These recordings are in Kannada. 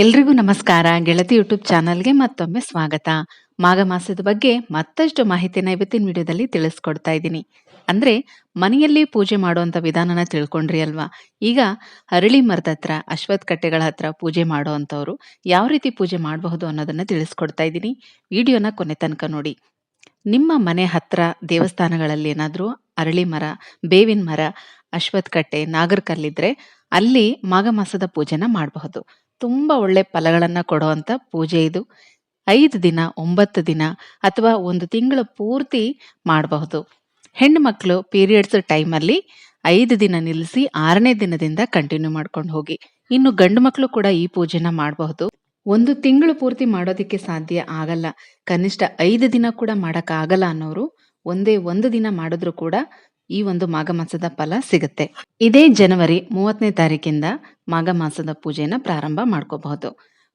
ಎಲ್ರಿಗೂ ನಮಸ್ಕಾರ. ಗೆಳತಿ ಯೂಟ್ಯೂಬ್ ಚಾನಲ್ಗೆ ಮತ್ತೊಮ್ಮೆ ಸ್ವಾಗತ. ಮಾಘ ಮಾಸದ ಬಗ್ಗೆ ಮತ್ತಷ್ಟು ಮಾಹಿತಿನ ಇವತ್ತಿನ ವಿಡಿಯೋದಲ್ಲಿ ತಿಳಿಸ್ಕೊಡ್ತಾ ಇದ್ದೀನಿ. ಅಂದ್ರೆ ಮನೆಯಲ್ಲಿ ಪೂಜೆ ಮಾಡುವಂತ ವಿಧಾನನ ತಿಳ್ಕೊಂಡ್ರಿ ಅಲ್ವಾ? ಈಗ ಅರಳಿ ಮರದ ಹತ್ರ ಅಶ್ವತ್ ಕಟ್ಟೆಗಳ ಹತ್ರ ಪೂಜೆ ಮಾಡುವಂತವ್ರು ಯಾವ ರೀತಿ ಪೂಜೆ ಮಾಡಬಹುದು ಅನ್ನೋದನ್ನ ತಿಳಿಸ್ಕೊಡ್ತಾ ಇದ್ದೀನಿ. ವಿಡಿಯೋನ ಕೊನೆ ತನಕ ನೋಡಿ. ನಿಮ್ಮ ಮನೆ ಹತ್ರ ದೇವಸ್ಥಾನಗಳಲ್ಲಿ ಏನಾದರೂ ಅರಳಿ ಮರ, ಬೇವಿನ ಮರ ಅಶ್ವತ್ ಕಟ್ಟೆ, ನಾಗರಕಲ್ಲಿದ್ರೆ ಅಲ್ಲಿ ಮಾಘ ಮಾಸದ ಪೂಜೆನ ಮಾಡಬಹುದು. ತುಂಬಾ ಒಳ್ಳೆ ಫಲಗಳನ್ನು ಕೊಡುವಂಥ ಪೂಜೆ ಇದು. ಐದು ದಿನ, ಒಂಬತ್ತು ದಿನ ಅಥವಾ ಒಂದು ತಿಂಗಳ ಪೂರ್ತಿ ಮಾಡಬಹುದು. ಹೆಣ್ಣು ಮಕ್ಕಳು ಪೀರಿಯಡ್ಸ್ ಟೈಮಲ್ಲಿ ಐದು ದಿನ ನಿಲ್ಲಿಸಿ ಆರನೇ ದಿನದಿಂದ ಕಂಟಿನ್ಯೂ ಮಾಡ್ಕೊಂಡು ಹೋಗಿ. ಇನ್ನು ಗಂಡು ಮಕ್ಕಳು ಕೂಡ ಈ ಪೂಜೆನ ಮಾಡಬಹುದು. ಒಂದು ತಿಂಗಳು ಪೂರ್ತಿ ಮಾಡೋದಕ್ಕೆ ಸಾಧ್ಯ ಆಗಲ್ಲ. ಕನಿಷ್ಠ ಐದು ದಿನ ಕೂಡ ಮಾಡೋಕ್ಕಾಗಲ್ಲ ಅನ್ನೋರು ಒಂದೇ ಒಂದು ದಿನ ಮಾಡಿದ್ರು ಕೂಡ ಈ ಒಂದು ಮಾಘ ಮಾಸದ ಫಲ ಸಿಗುತ್ತೆ. ಇದೇ ಜನವರಿ ಮೂವತ್ತನೇ ತಾರೀಕಿಂದ ಮಾಘ ಮಾಸದ ಪೂಜೆನ ಪ್ರಾರಂಭ ಮಾಡ್ಕೋಬಹುದು.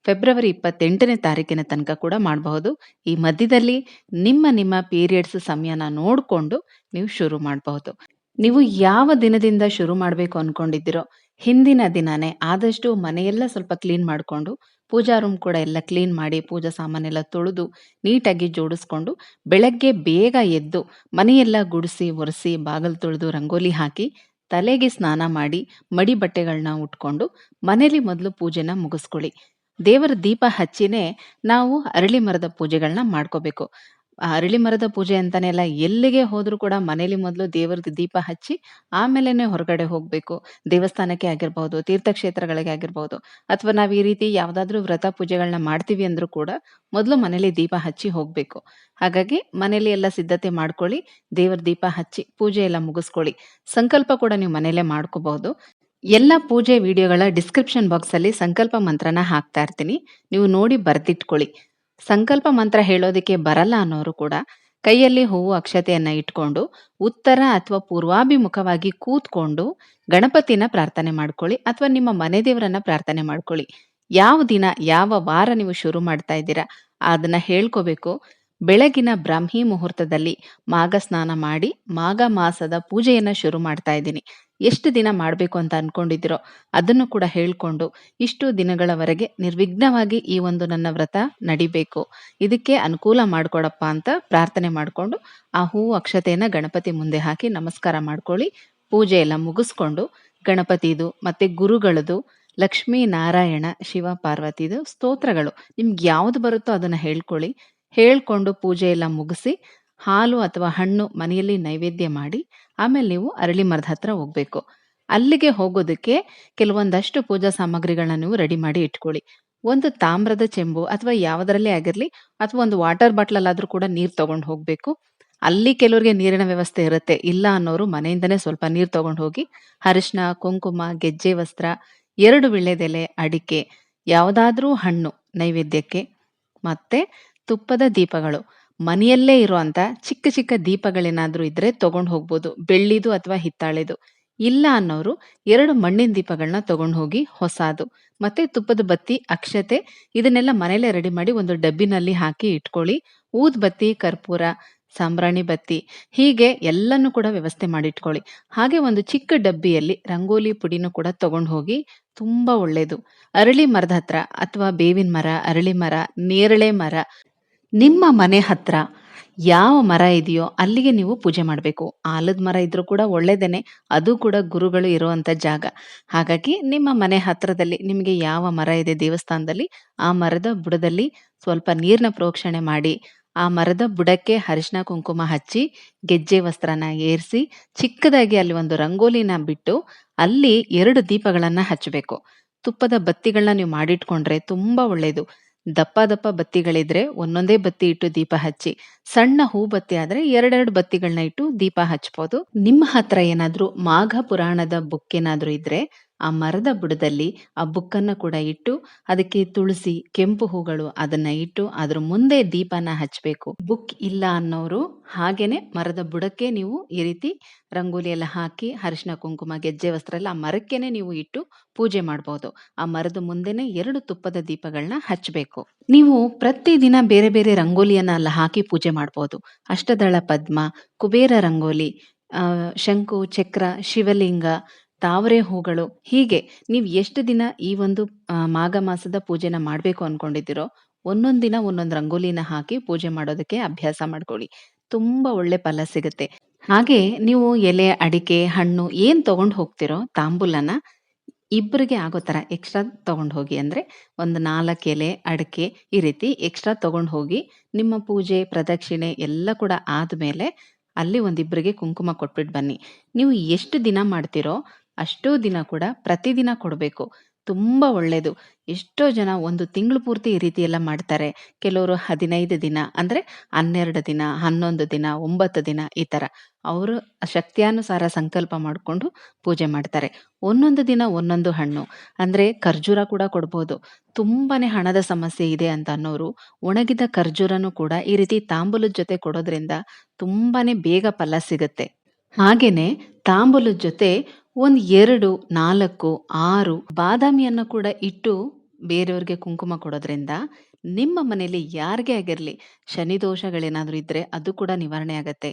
ಫೆಬ್ರವರಿ ಇಪ್ಪತ್ತೆಂಟನೇ ತಾರೀಕಿನ ತನಕ ಕೂಡ ಮಾಡಬಹುದು. ಈ ಮಧ್ಯದಲ್ಲಿ ನಿಮ್ಮ ನಿಮ್ಮ ಪೀರಿಯಡ್ಸ್ ಸಮಯನ ನೋಡಿಕೊಂಡು ನೀವು ಶುರು ಮಾಡಬಹುದು. ನೀವು ಯಾವ ದಿನದಿಂದ ಶುರು ಮಾಡಬೇಕು ಅನ್ಕೊಂಡಿದ್ದೀರೋ, ಹಿಂದಿನ ದಿನಾನೇ ಆದಷ್ಟು ಮನೆಯೆಲ್ಲ ಸ್ವಲ್ಪ ಕ್ಲೀನ್ ಮಾಡಿಕೊಂಡು ಪೂಜಾ ರೂಮ್ ಕೂಡ ಎಲ್ಲ ಕ್ಲೀನ್ ಮಾಡಿ ಪೂಜಾ ಸಾಮಾನೆಲ್ಲ ತೊಳೆದು ನೀಟಾಗಿ ಜೋಡಿಸ್ಕೊಂಡು ಬೆಳಗ್ಗೆ ಬೇಗ ಎದ್ದು ಮನೆಯೆಲ್ಲ ಗುಡಿಸಿ, ಒರೆಸಿ, ಬಾಗಿಲು ತೊಳೆದು ರಂಗೋಲಿ ಹಾಕಿ ತಲೆಗೆ ಸ್ನಾನ ಮಾಡಿ ಮಡಿ ಬಟ್ಟೆಗಳನ್ನ ಉಟ್ಕೊಂಡು ಮನೇಲಿ ಮೊದಲು ಪೂಜೆನ ಮುಗಿಸ್ಕೊಳ್ಳಿ. ದೇವರ ದೀಪ ಹಚ್ಚಿನೇ ನಾವು ಅರಳಿ ಮರದ ಪೂಜೆಗಳನ್ನ ಮಾಡ್ಕೋಬೇಕು. ಅರಳಿ ಮರದ ಪೂಜೆ ಅಂತಾನೆ ಅಲ್ಲ, ಎಲ್ಲಿಗೆ ಹೋದ್ರೂ ಕೂಡ ಮನೇಲಿ ಮೊದಲು ದೇವರದ ದೀಪ ಹಚ್ಚಿ ಆಮೇಲೆನೆ ಹೊರಗಡೆ ಹೋಗ್ಬೇಕು. ದೇವಸ್ಥಾನಕ್ಕೆ ಆಗಿರ್ಬಹುದು ತೀರ್ಥಕ್ಷೇತ್ರಗಳಿಗೆ ಆಗಿರ್ಬಹುದು ಅಥವಾ ನಾವ್ ಈ ರೀತಿ ಯಾವ್ದಾದ್ರು ವ್ರತ ಪೂಜೆಗಳನ್ನ ಮಾಡ್ತೀವಿ ಅಂದ್ರೂ ಕೂಡ ಮೊದಲು ಮನೇಲಿ ದೀಪ ಹಚ್ಚಿ ಹೋಗ್ಬೇಕು. ಹಾಗಾಗಿ ಮನೇಲಿ ಎಲ್ಲ ಸಿದ್ಧತೆ ಮಾಡ್ಕೊಳ್ಳಿ, ದೇವರ ದೀಪ ಹಚ್ಚಿ ಪೂಜೆ ಎಲ್ಲ ಮುಗಿಸ್ಕೊಳ್ಳಿ. ಸಂಕಲ್ಪ ಕೂಡ ನೀವು ಮನೇಲೆ ಮಾಡ್ಕೋಬಹುದು. ಎಲ್ಲ ಪೂಜೆ ವಿಡಿಯೋಗಳ ಡಿಸ್ಕ್ರಿಪ್ಷನ್ ಬಾಕ್ಸ್ ಅಲ್ಲಿ ಸಂಕಲ್ಪ ಮಂತ್ರನ ಹಾಕ್ತಾ ಇರ್ತೀನಿ. ನೀವು ನೋಡಿ ಬರ್ದಿಟ್ಕೊಳ್ಳಿ. ಸಂಕಲ್ಪ ಮಂತ್ರ ಹೇಳೋದಕ್ಕೆ ಬರಲ್ಲ ಅನ್ನೋರು ಕೂಡ ಕೈಯಲ್ಲಿ ಹೂವು ಅಕ್ಷತೆಯನ್ನ ಇಟ್ಕೊಂಡು ಉತ್ತರ ಅಥವಾ ಪೂರ್ವಾಭಿಮುಖವಾಗಿ ಕೂತ್ಕೊಂಡು ಗಣಪತಿನ ಪ್ರಾರ್ಥನೆ ಮಾಡ್ಕೊಳ್ಳಿ ಅಥವಾ ನಿಮ್ಮ ಮನೆ ದೇವರನ್ನ ಪ್ರಾರ್ಥನೆ ಮಾಡ್ಕೊಳ್ಳಿ. ಯಾವ ದಿನ, ಯಾವ ವಾರ ನೀವು ಶುರು ಮಾಡ್ತಾ ಇದ್ದೀರಾ ಅದನ್ನ ಹೇಳ್ಕೋಬೇಕು. ಬೆಳಗಿನ ಬ್ರಾಹ್ಮಿ ಮುಹೂರ್ತದಲ್ಲಿ ಮಾಘ ಸ್ನಾನ ಮಾಡಿ ಮಾಘ ಮಾಸದ ಪೂಜೆಯನ್ನ ಶುರು ಮಾಡ್ತಾ ಇದ್ದೀನಿ. ಎಷ್ಟು ದಿನ ಮಾಡಬೇಕು ಅಂತ ಅನ್ಕೊಂಡಿದ್ದೀರೋ ಅದನ್ನು ಕೂಡ ಹೇಳ್ಕೊಂಡು ಇಷ್ಟು ದಿನಗಳವರೆಗೆ ನಿರ್ವಿಘ್ನವಾಗಿ ಈ ಒಂದು ನನ್ನ ವ್ರತ ನಡಿಬೇಕು. ಇದಕ್ಕೆ ಅನುಕೂಲ ಮಾಡಿಕೊಡಪ್ಪ ಅಂತ ಪ್ರಾರ್ಥನೆ ಮಾಡಿಕೊಂಡು ಆ ಹೂವು ಅಕ್ಷತೆಯನ್ನು ಗಣಪತಿ ಮುಂದೆ ಹಾಕಿ ನಮಸ್ಕಾರ ಮಾಡ್ಕೊಳ್ಳಿ. ಪೂಜೆ ಎಲ್ಲ ಮುಗಿಸ್ಕೊಂಡು ಗಣಪತಿದು ಮತ್ತೆ ಗುರುಗಳದು, ಲಕ್ಷ್ಮೀ ನಾರಾಯಣ, ಶಿವ ಪಾರ್ವತಿದು ಸ್ತೋತ್ರಗಳು. ನಿಮ್ಗೆ ಯಾವುದು ಬರುತ್ತೋ ಅದನ್ನ ಹೇಳ್ಕೊಳ್ಳಿ. ಹೇಳ್ಕೊಂಡು ಪೂಜೆ ಎಲ್ಲ ಮುಗಿಸಿ ಹಾಲು ಅಥವಾ ಹಣ್ಣು ಮನೆಯಲ್ಲಿ ನೈವೇದ್ಯ ಮಾಡಿ, ಆಮೇಲೆ ನೀವು ಅರಳಿ ಮರದ ಹತ್ರ ಹೋಗ್ಬೇಕು. ಅಲ್ಲಿಗೆ ಹೋಗೋದಕ್ಕೆ ಕೆಲವೊಂದಷ್ಟು ಪೂಜಾ ಸಾಮಗ್ರಿಗಳನ್ನ ನೀವು ರೆಡಿ ಮಾಡಿ ಇಟ್ಕೊಳ್ಳಿ. ಒಂದು ತಾಮ್ರದ ಚೆಂಬು ಅಥವಾ ಯಾವುದರಲ್ಲೇ ಆಗಿರ್ಲಿ ಅಥವಾ ಒಂದು ವಾಟರ್ ಬಾಟ್ಲ್ ಅಲ್ಲಾದ್ರೂ ಕೂಡ ನೀರ್ ತಗೊಂಡು ಹೋಗ್ಬೇಕು. ಅಲ್ಲಿ ಕೆಲವರಿಗೆ ನೀರಿನ ವ್ಯವಸ್ಥೆ ಇರುತ್ತೆ. ಇಲ್ಲ ಅನ್ನೋರು ಮನೆಯಿಂದನೇ ಸ್ವಲ್ಪ ನೀರ್ ತಗೊಂಡು ಹೋಗಿ ಅರಿಶಿನ ಕುಂಕುಮ, ಗೆಜ್ಜೆ ವಸ್ತ್ರ, ಎರಡು ವಿಳ್ಳೆದೆಲೆ ಅಡಿಕೆ, ಯಾವುದಾದ್ರೂ ಹಣ್ಣು ನೈವೇದ್ಯಕ್ಕೆ, ಮತ್ತೆ ತುಪ್ಪದ ದೀಪಗಳು. ಮನೆಯಲ್ಲೇ ಇರುವಂತ ಚಿಕ್ಕ ಚಿಕ್ಕ ದೀಪಗಳೇನಾದ್ರೂ ಇದ್ರೆ ತಗೊಂಡು ಹೋಗ್ಬೋದು. ಬೆಳ್ಳಿದು ಅಥವಾ ಹಿತ್ತಾಳೆದು. ಇಲ್ಲ ಅನ್ನೋರು ಎರಡು ಮಣ್ಣಿನ ದೀಪಗಳನ್ನ ತಗೊಂಡು ಹೋಗಿ ಹೊಸದು. ಮತ್ತೆ ತುಪ್ಪದ ಬತ್ತಿ, ಅಕ್ಷತೆ ಇದನ್ನೆಲ್ಲ ಮನೇಲೆ ರೆಡಿ ಮಾಡಿ ಒಂದು ಡಬ್ಬಿನಲ್ಲಿ ಹಾಕಿ ಇಟ್ಕೊಳ್ಳಿ. ಊದ್ ಬತ್ತಿ, ಕರ್ಪೂರ, ಸಾಂಬ್ರಾಣಿ ಬತ್ತಿ ಹೀಗೆ ಎಲ್ಲನೂ ಕೂಡ ವ್ಯವಸ್ಥೆ ಮಾಡಿ ಇಟ್ಕೊಳ್ಳಿ ಹಾಗೆ ಒಂದು ಚಿಕ್ಕ ಡಬ್ಬಿಯಲ್ಲಿ ರಂಗೋಲಿ ಪುಡಿನೂ ಕೂಡ ತಗೊಂಡು ಹೋಗಿ ತುಂಬಾ ಒಳ್ಳೇದು. ಅರಳಿ ಮರದ ಹತ್ರ ಅಥವಾ ಬೇವಿನ ಮರ, ಅರಳಿ ಮರ, ನೇರಳೆ ಮರ ನಿಮ್ಮ ಮನೆ ಹತ್ರ ಯಾವ ಮರ ಇದೆಯೋ ಅಲ್ಲಿಗೆ ನೀವು ಪೂಜೆ ಮಾಡಬೇಕು. ಆಲದ ಮರ ಇದ್ರೂ ಕೂಡ ಒಳ್ಳೇದೇನೆ, ಅದು ಕೂಡ ಗುರುಗಳು ಇರುವಂತ ಜಾಗ. ಹಾಗಾಗಿ ನಿಮ್ಮ ಮನೆ ಹತ್ರದಲ್ಲಿ ನಿಮಗೆ ಯಾವ ಮರ ಇದೆ ದೇವಸ್ಥಾನದಲ್ಲಿ, ಆ ಮರದ ಬುಡದಲ್ಲಿ ಸ್ವಲ್ಪ ನೀರ್ನ ಪ್ರೋಕ್ಷಣೆ ಮಾಡಿ, ಆ ಮರದ ಬುಡಕ್ಕೆ ಅರಿಶಿನ ಕುಂಕುಮ ಹಚ್ಚಿ, ಗೆಜ್ಜೆ ವಸ್ತ್ರನ ಏರಿಸಿ, ಚಿಕ್ಕದಾಗಿ ಅಲ್ಲಿ ಒಂದು ರಂಗೋಲಿನ ಬಿಟ್ಟು ಅಲ್ಲಿ ಎರಡು ದೀಪಗಳನ್ನ ಹಚ್ಚಬೇಕು. ತುಪ್ಪದ ಬತ್ತಿಗಳನ್ನ ನೀವು ಮಾಡಿಟ್ಕೊಂಡ್ರೆ ತುಂಬಾ ಒಳ್ಳೇದು. ದಪ್ಪ ದಪ್ಪ ಬತ್ತಿಗಳಿದ್ರೆ ಒಂದೊಂದೇ ಬತ್ತಿ ಇಟ್ಟು ದೀಪ ಹಚ್ಚಿ, ಸಣ್ಣ ಹೂ ಬತ್ತಿ ಆದ್ರೆ ಎರಡೆರಡು ಬತ್ತಿಗಳನ್ನ ಇಟ್ಟು ದೀಪ ಹಚ್ಬೋದು. ನಿಮ್ಮ ಹತ್ರ ಏನಾದ್ರೂ ಮಾಘ ಪುರಾಣದ ಬುಕ್ ಏನಾದ್ರೂ ಇದ್ರೆ ಆ ಮರದ ಬುಡದಲ್ಲಿ ಆ ಬುಕ್ಕನ್ನ ಕೂಡ ಇಟ್ಟು ಅದಕ್ಕೆ ತುಳಸಿ, ಕೆಂಪು ಹೂಗಳು ಅದನ್ನ ಇಟ್ಟು ಅದ್ರ ಮುಂದೆ ದೀಪನ ಹಚ್ಚಬೇಕು ಬುಕ್ ಇಲ್ಲ ಅನ್ನೋರು ಹಾಗೇನೆ ಮರದ ಬುಡಕ್ಕೆ ನೀವು ಈ ರೀತಿ ರಂಗೋಲಿ ಎಲ್ಲ ಹಾಕಿ ಅರಿಶಿನ ಕುಂಕುಮ, ಗೆಜ್ಜೆ, ವಸ್ತ್ರ ಎಲ್ಲ ಆ ಮರಕ್ಕೆನೆ ನೀವು ಇಟ್ಟು ಪೂಜೆ ಮಾಡಬಹುದು ಆ ಮರದ ಮುಂದೆನೆ ಎರಡು ತುಪ್ಪದ ದೀಪಗಳನ್ನ ಹಚ್ಚಬೇಕು ನೀವು ಪ್ರತಿದಿನ ಬೇರೆ ಬೇರೆ ರಂಗೋಲಿಯನ್ನ ಅಲ್ಲ ಹಾಕಿ ಪೂಜೆ ಮಾಡಬಹುದು ಅಷ್ಟದಳ ಪದ್ಮ, ಕುಬೇರ ರಂಗೋಲಿ ಶಂಕು, ಚಕ್ರ, ಶಿವಲಿಂಗ ತಾವರೆ ಹೂಗಳು. ಹೀಗೆ ನೀವು ಎಷ್ಟು ದಿನ ಈ ಒಂದು ಮಾಘ ಮಾಸದ ಪೂಜೆನ ಮಾಡಬೇಕು ಅನ್ಕೊಂಡಿದ್ದೀರೋ ಒಂದೊಂದು ದಿನ ಒಂದೊಂದು ರಂಗೋಲಿನ ಹಾಕಿ ಪೂಜೆ ಮಾಡೋದಕ್ಕೆ ಅಭ್ಯಾಸ ಮಾಡ್ಕೊಳ್ಳಿ. ತುಂಬಾ ಒಳ್ಳೆ ಫಲ ಸಿಗುತ್ತೆ. ಹಾಗೆ ನೀವು ಎಲೆ, ಅಡಿಕೆ, ಹಣ್ಣು ಏನ್ ತಗೊಂಡು ಹೋಗ್ತಿರೋ, ತಾಂಬೂಲನ ಇಬ್ಬರಿಗೆ ಆಗೋ ಥರ ಎಕ್ಸ್ಟ್ರಾ ತಗೊಂಡು ಹೋಗಿ ಅಂದ್ರೆ ಒಂದು ನಾಲ್ಕು ಎಲೆ, ಅಡಿಕೆ ಈ ರೀತಿ ಎಕ್ಸ್ಟ್ರಾ ತಗೊಂಡು ಹೋಗಿ ನಿಮ್ಮ ಪೂಜೆ, ಪ್ರದಕ್ಷಿಣೆ ಎಲ್ಲ ಕೂಡ ಆದ್ಮೇಲೆ ಅಲ್ಲಿ ಒಂದಿಬ್ಬರಿಗೆ ಕುಂಕುಮ ಕೊಟ್ಬಿಟ್ಟು ಬನ್ನಿ. ನೀವು ಎಷ್ಟು ದಿನ ಮಾಡ್ತೀರೋ ಅಷ್ಟೋ ದಿನ ಕೂಡ ಪ್ರತಿದಿನ ಕೊಡಬೇಕು. ತುಂಬ ಒಳ್ಳೆಯದು ಎಷ್ಟೋ ಜನ ಒಂದು ತಿಂಗಳು ಪೂರ್ತಿ ಈ ರೀತಿ ಎಲ್ಲ ಮಾಡ್ತಾರೆ. ಕೆಲವರು ಹದಿನೈದು ದಿನ ಅಂದರೆ ಹನ್ನೆರಡು ದಿನ, ಹನ್ನೊಂದು ದಿನ, ಒಂಬತ್ತು ದಿನ ಈ ಥರ. ಅವರು ಶಕ್ತಿಯಾನುಸಾರ ಸಂಕಲ್ಪ ಮಾಡಿಕೊಂಡು ಪೂಜೆ ಮಾಡ್ತಾರೆ. ಒಂದೊಂದು ದಿನ ಒಂದೊಂದು ಹಣ್ಣು. ಅಂದರೆ ಖರ್ಜೂರ ಕೂಡ ಕೊಡ್ಬೋದು. ತುಂಬಾ ಹಣದ ಸಮಸ್ಯೆ ಇದೆ ಅಂತ ಅನ್ನೋರು ಒಣಗಿದ ಖರ್ಜೂರನೂ ಕೂಡ ಈ ರೀತಿ ತಾಂಬೂಲದ ಜೊತೆ ಕೊಡೋದ್ರಿಂದ ತುಂಬಾ ಬೇಗ ಫಲ ಸಿಗುತ್ತೆ. ಹಾಗೆಯೇ ತಾಂಬೂಲದ ಜೊತೆ ಒಂದ್ ಎರಡು, ನಾಲ್ಕು, ಆರು ಬಾದಾಮಿಯನ್ನು ಕೂಡ ಇಟ್ಟು ಬೇರೆಯವ್ರಿಗೆ ಕುಂಕುಮ ಕೊಡೋದ್ರಿಂದ ನಿಮ್ಮ ಮನೆಯಲ್ಲಿ ಯಾರಿಗೆ ಆಗಿರಲಿ ಶನಿ ಇದ್ದರೆ ಅದು ಕೂಡ ನಿವಾರಣೆ ಆಗತ್ತೆ.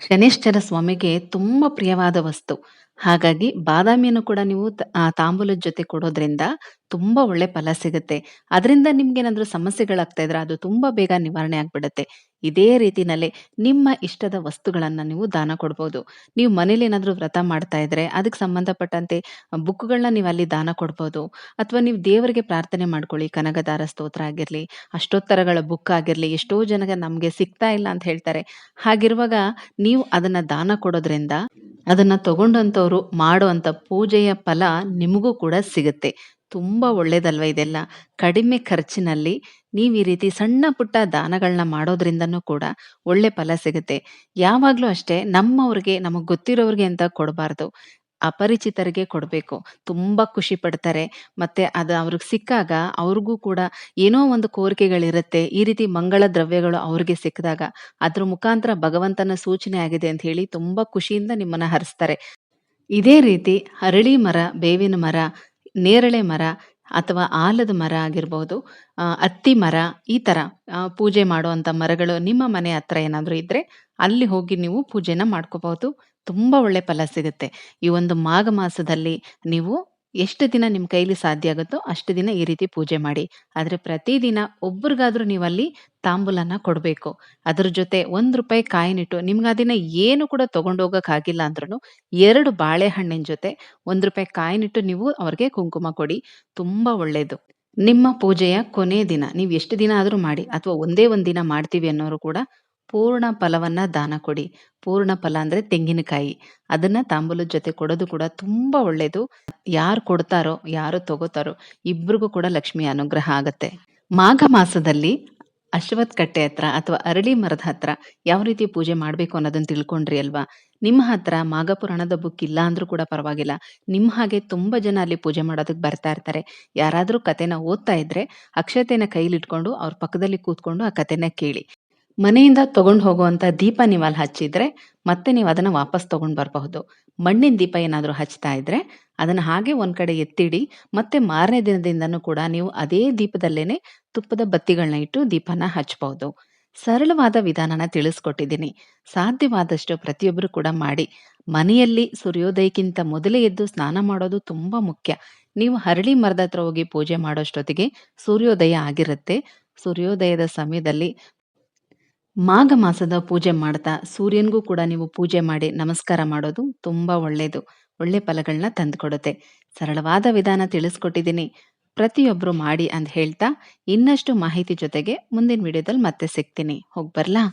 ಶನೇಶ್ವರ ಸ್ವಾಮಿಗೆ ತುಂಬಾ ಪ್ರಿಯವಾದ ವಸ್ತು. ಹಾಗಾಗಿ ಬಾದಾಮಿಯನ್ನು ಕೂಡ ನೀವು ತಾಂಬೂಲದ ಜೊತೆ ಕೊಡೋದ್ರಿಂದ ತುಂಬಾ ಒಳ್ಳೆ ಫಲ ಸಿಗುತ್ತೆ. ಅದರಿಂದ ನಿಮ್ಗೇನಾದ್ರೂ ಸಮಸ್ಯೆಗಳಾಗ್ತಾ ಇದ್ರೆ ಅದು ತುಂಬಾ ಬೇಗ ನಿವಾರಣೆ ಆಗ್ಬಿಡುತ್ತೆ. ಇದೇ ರೀತಿನಲ್ಲಿ ನಿಮ್ಮ ಇಷ್ಟದ ವಸ್ತುಗಳನ್ನ ನೀವು ದಾನ ಕೊಡ್ಬೋದು. ನೀವು ಮನೇಲಿ ಏನಾದ್ರೂ ವ್ರತ ಮಾಡ್ತಾ ಇದ್ರೆ ಅದಕ್ಕೆ ಸಂಬಂಧಪಟ್ಟಂತೆ ಬುಕ್ಗಳನ್ನ ನೀವು ಅಲ್ಲಿ ದಾನ ಕೊಡ್ಬೋದು. ಅಥವಾ ನೀವು ದೇವರಿಗೆ ಪ್ರಾರ್ಥನೆ ಮಾಡ್ಕೊಳ್ಳಿ ಕನಗದಾರ ಸ್ತೋತ್ರ ಆಗಿರ್ಲಿ, ಅಷ್ಟೋತ್ತರಗಳ ಬುಕ್ ಆಗಿರ್ಲಿ, ಎಷ್ಟೋ ಜನಗೆ ನಮ್ಗೆ ಸಿಗ್ತಾ ಇಲ್ಲ ಅಂತ ಹೇಳ್ತಾರೆ. ಹಾಗಿರುವಾಗ ನೀವು ಅದನ್ನ ದಾನ ಕೊಡೋದ್ರಿಂದ ಅದನ್ನ ತಗೊಂಡಂಥವ್ರು ಮಾಡುವಂಥ ಪೂಜೆಯ ಫಲ ನಿಮಗೂ ಕೂಡ ಸಿಗುತ್ತೆ. ತುಂಬಾ ಒಳ್ಳೇದಲ್ವಾ ಇದೆಲ್ಲ? ಕಡಿಮೆ ಖರ್ಚಿನಲ್ಲಿ ನೀವು ಈ ರೀತಿ ಸಣ್ಣ ಪುಟ್ಟ ದಾನಗಳನ್ನ ಮಾಡೋದ್ರಿಂದನೂ ಕೂಡ ಒಳ್ಳೆ ಫಲ ಸಿಗುತ್ತೆ. ಯಾವಾಗಲೂ ಅಷ್ಟೇ ನಮ್ಮವ್ರಿಗೆ, ನಮಗೆ ಗೊತ್ತಿರೋರಿಗೆ ಅಂತ ಕೊಡಬಾರ್ದು. ಅಪರಿಚಿತರಿಗೆ ಕೊಡಬೇಕು. ತುಂಬ ಖುಷಿ ಪಡ್ತಾರೆ. ಮತ್ತೆ ಅದು ಅವ್ರಿಗೆ ಸಿಕ್ಕಾಗ ಅವ್ರಿಗೂ ಕೂಡ ಏನೋ ಒಂದು ಕೋರಿಕೆಗಳಿರುತ್ತೆ. ಈ ರೀತಿ ಮಂಗಳ ದ್ರವ್ಯಗಳು ಅವ್ರಿಗೆ ಸಿಕ್ಕಿದಾಗ ಅದ್ರ ಮುಖಾಂತರ ಭಗವಂತನ ಸೂಚನೆ ಆಗಿದೆ ಅಂತ ಹೇಳಿ ತುಂಬ ಖುಷಿಯಿಂದ ನಿಮ್ಮನ್ನ ಹರಿಸ್ತಾರೆ. ಇದೇ ರೀತಿ ಅರಳಿ ಮರ, ಬೇವಿನ ಮರ, ನೇರಳೆ ಮರ ಅಥವಾ ಆಲದ ಮರ ಆಗಿರ್ಬೋದು ಅತ್ತಿ ಮರ ಈ ಥರ ಪೂಜೆ ಮಾಡುವಂಥ ಮರಗಳು ನಿಮ್ಮ ಮನೆ ಹತ್ರ ಏನಾದರೂ ಇದ್ದರೆ ಅಲ್ಲಿ ಹೋಗಿ ನೀವು ಪೂಜೆನ ಮಾಡ್ಕೋಬಹುದು. ತುಂಬ ಒಳ್ಳೆ ಫಲ ಸಿಗುತ್ತೆ. ಈ ಒಂದು ಮಾಘ ಮಾಸದಲ್ಲಿ ನೀವು ಎಷ್ಟು ದಿನ ನಿಮ್ಮ ಕೈಲಿ ಸಾಧ್ಯ ಆಗುತ್ತೋ ಅಷ್ಟು ದಿನ ಈ ರೀತಿ ಪೂಜೆ ಮಾಡಿ. ಆದರೆ ಪ್ರತಿದಿನ ಒಬ್ರಿಗಾದ್ರೂ ಅಲ್ಲಿ ತಾಂಬೂಲನ ಕೊಡಬೇಕು. ಅದ್ರ ಜೊತೆ ಒಂದು ರೂಪಾಯಿ ಕಾಯಿನಿಟ್ಟು ನಿಮ್ಗೆ ಆ ದಿನ ಏನು ಕೂಡ ತೊಗೊಂಡೋಗೋಕ್ಕಾಗಿಲ್ಲ ಅಂದ್ರೂ ಎರಡು ಬಾಳೆಹಣ್ಣಿನ ಜೊತೆ ಒಂದು ರೂಪಾಯಿ ಕಾಯಿನಿಟ್ಟು ನೀವು ಅವ್ರಿಗೆ ಕುಂಕುಮ ಕೊಡಿ. ತುಂಬ ಒಳ್ಳೆಯದು ನಿಮ್ಮ ಪೂಜೆಯ ಕೊನೆ ದಿನ. ನೀವು ಎಷ್ಟು ದಿನ ಆದರೂ ಮಾಡಿ ಅಥವಾ ಒಂದೇ ಒಂದು ದಿನ ಮಾಡ್ತೀವಿ ಅನ್ನೋರು ಕೂಡ ಪೂರ್ಣ ಫಲವನ್ನ ದಾನ ಕೊಡಿ. ಪೂರ್ಣ ಫಲ ಅಂದ್ರೆ ತೆಂಗಿನಕಾಯಿ. ಅದನ್ನ ತಾಂಬೂಲದ ಜೊತೆ ಕೊಡೋದು ಕೂಡ ತುಂಬಾ ಒಳ್ಳೇದು. ಯಾರು ಕೊಡ್ತಾರೋ, ಯಾರು ತಗೋತಾರೋ, ಇಬ್ರಿಗೂ ಕೂಡ ಲಕ್ಷ್ಮಿ ಅನುಗ್ರಹ ಆಗತ್ತೆ. ಮಾಘ ಮಾಸದಲ್ಲಿ ಅಶ್ವತ್ ಕಟ್ಟೆ ಹತ್ರ ಅಥವಾ ಅರಳಿ ಮರದ ಹತ್ರ ಯಾವ ರೀತಿ ಪೂಜೆ ಮಾಡ್ಬೇಕು ಅನ್ನೋದನ್ನ ತಿಳ್ಕೊಂಡ್ರಿ ಅಲ್ವಾ? ನಿಮ್ಮ ಹತ್ರ ಮಾಘ ಪುರಾಣದ ಬುಕ್ ಇಲ್ಲ ಅಂದ್ರೂ ಕೂಡ ಪರವಾಗಿಲ್ಲ. ನಿಮ್ಮ ಹಾಗೆ ತುಂಬಾ ಜನ ಅಲ್ಲಿ ಪೂಜೆ ಮಾಡೋದಕ್ಕೆ ಬರ್ತಾ ಇರ್ತಾರೆ. ಯಾರಾದ್ರೂ ಕತೆನ ಓದ್ತಾ ಇದ್ರೆ ಅಕ್ಷತೆನ ಕೈಲಿಟ್ಕೊಂಡು ಅವ್ರ ಪಕ್ಕದಲ್ಲಿ ಕೂತ್ಕೊಂಡು ಆ ಕತೆನ ಕೇಳಿ. ಮನೆಯಿಂದ ತಗೊಂಡು ಹೋಗುವಂತ ದೀಪ ನೀವು ಹಚ್ಚಿದ್ರೆ ಮತ್ತೆ ನೀವು ಅದನ್ನ ವಾಪಸ್ ತಗೊಂಡ್ ಬರಬಹುದು. ಮಣ್ಣಿನ ದೀಪ ಏನಾದ್ರೂ ಹಚ್ತಾ ಇದ್ರೆ ಅದನ್ನ ಹಾಗೆ ಒಂದ್ ಕಡೆ ಎತ್ತಿಡಿ ಮತ್ತೆ ಮಾರನೇ ದಿನದಿಂದನೂ ಕೂಡ ನೀವು ಅದೇ ದೀಪದಲ್ಲೇನೆ ತುಪ್ಪದ ಬತ್ತಿಗಳನ್ನ ಇಟ್ಟು ದೀಪನ ಹಚ್ಚಬಹುದು ಸರಳವಾದ ವಿಧಾನನ ತಿಳಿಸ್ಕೊಟ್ಟಿದ್ದೀನಿ. ಸಾಧ್ಯವಾದಷ್ಟು ಪ್ರತಿಯೊಬ್ಬರು ಕೂಡ ಮಾಡಿ. ಮನೆಯಲ್ಲಿ ಸೂರ್ಯೋದಯಕ್ಕಿಂತ ಮೊದಲೇ ಎದ್ದು ಸ್ನಾನ ಮಾಡೋದು ತುಂಬಾ ಮುಖ್ಯ. ನೀವು ಹರಳಿ ಮರದ ಹತ್ರ ಹೋಗಿ ಪೂಜೆ ಮಾಡೋಷ್ಟೊತ್ತಿಗೆ ಸೂರ್ಯೋದಯ ಆಗಿರುತ್ತೆ. ಸೂರ್ಯೋದಯದ ಸಮಯದಲ್ಲಿ ಮಾಘ ಮಾಸದ ಪೂಜೆ ಮಾಡ್ತಾ ಸೂರ್ಯನಿಗೂ ಕೂಡ ನೀವು ಪೂಜೆ ಮಾಡಿ ನಮಸ್ಕಾರ ಮಾಡೋದು ತುಂಬಾ ಒಳ್ಳೇದು. ಒಳ್ಳೆ ಫಲಗಳನ್ನ ತಂದುಕೊಡುತ್ತೆ. ಸರಳವಾದ ವಿಧಾನ ತಿಳಿಸ್ಕೊಟ್ಟಿದ್ದೀನಿ. ಪ್ರತಿಯೊಬ್ರು ಮಾಡಿ ಅಂತ ಹೇಳ್ತಾ ಇನ್ನಷ್ಟು ಮಾಹಿತಿ ಜೊತೆಗೆ ಮುಂದಿನ ವಿಡಿಯೋದಲ್ಲಿ ಮತ್ತೆ ಸಿಗ್ತೀನಿ. ಹೋಗ್ಬರ್ಲಾ